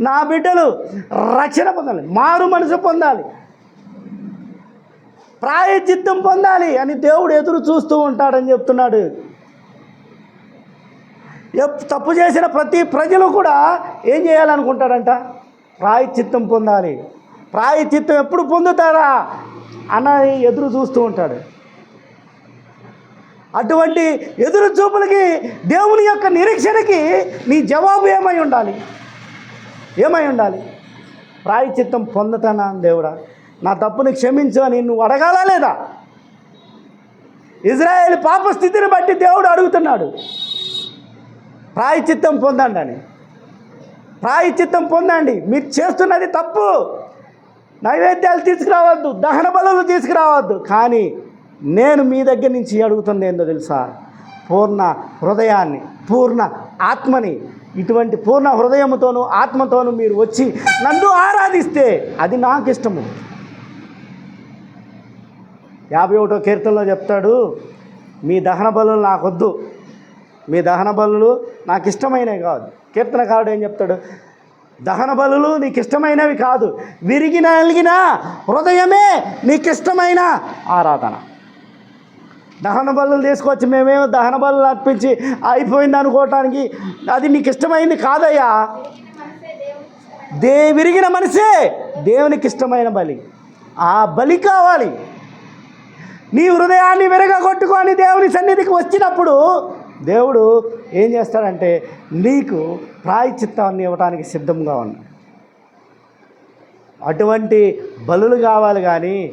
నా బిడ్డలు రక్షణ పొందాలి మారు మనసు పొందాలి ప్రాయచిత్తం పొందాలి అని దేవుడు ఎదురు చూస్తూ ఉంటాడని చెప్తున్నాడు. ఎప్- తప్పు చేసిన ప్రతి ప్రజలు కూడా ఏం చేయాలనుకుంటాడంట ప్రాయచిత్తం పొందాలి. ప్రాయచిత్తం ఎప్పుడు పొందుతారా? అన్నది ఎదురు చూస్తూ ఉంటాడు. అటువంటి ఎదురు చూపులకి దేవుని యొక్క నిరీక్షణకి నీ జవాబు ఏమై ఉండాలి? ఏమై ఉండాలి? ప్రాయచిత్తం పొందతానా దేవుడా? నా తప్పుని క్షమించు అని నువ్వు అడగాలా లేదా? ఇజ్రాయేల్ పాప స్థితిని బట్టి దేవుడు అడుగుతున్నాడు. ప్రాయచిత్తం పొందండి అని. ప్రాయచిత్తం పొందండి. మీరు చేస్తున్నది తప్పు. నైవేద్యాలు తీసుకురావద్దు దహన బలులు తీసుకురావద్దు. కానీ నేను మీ దగ్గర నుంచి అడుగుతుంది ఏందో తెలుసా? పూర్ణ హృదయాన్ని పూర్ణ ఆత్మని ఇటువంటి పూర్ణ హృదయముతోనూ ఆత్మతోనూ మీరు వచ్చి నన్ను ఆరాధిస్తే అది నాకు ఇష్టము యాభై ఒకటో కీర్తనలో చెప్తాడు మీ దహన బలులు నాకొద్దు. మీ దహన బలు నాకు ఇష్టమైనవి కాదు. కీర్తనకారుడు ఏం చెప్తాడు దహన బలులు నీకు ఇష్టమైనవి కాదు. విరిగి నలిగిన హృదయమే నీకు ఇష్టమైన ఆరాధన. దహన బలు తీసుకొచ్చి మేమేమో దహన బలులు అర్పించి అయిపోయింది అనుకోవటానికి. అది నీకు ఇష్టమైంది కాదయ్యా? దే విరిగిన మనసే దేవునికి ఇష్టమైన బలి. ఆ బలి కావాలి. నీ హృదయాన్ని విరగగొట్టుకొని దేవుని సన్నిధికి వచ్చినప్పుడు దేవుడు ఏం చేస్తాడంటే నీకు ప్రాయచిత్తాన్ని ఇవ్వడానికి సిద్ధంగా ఉన్నాడు. అటువంటి బలులు కావాలి కానీ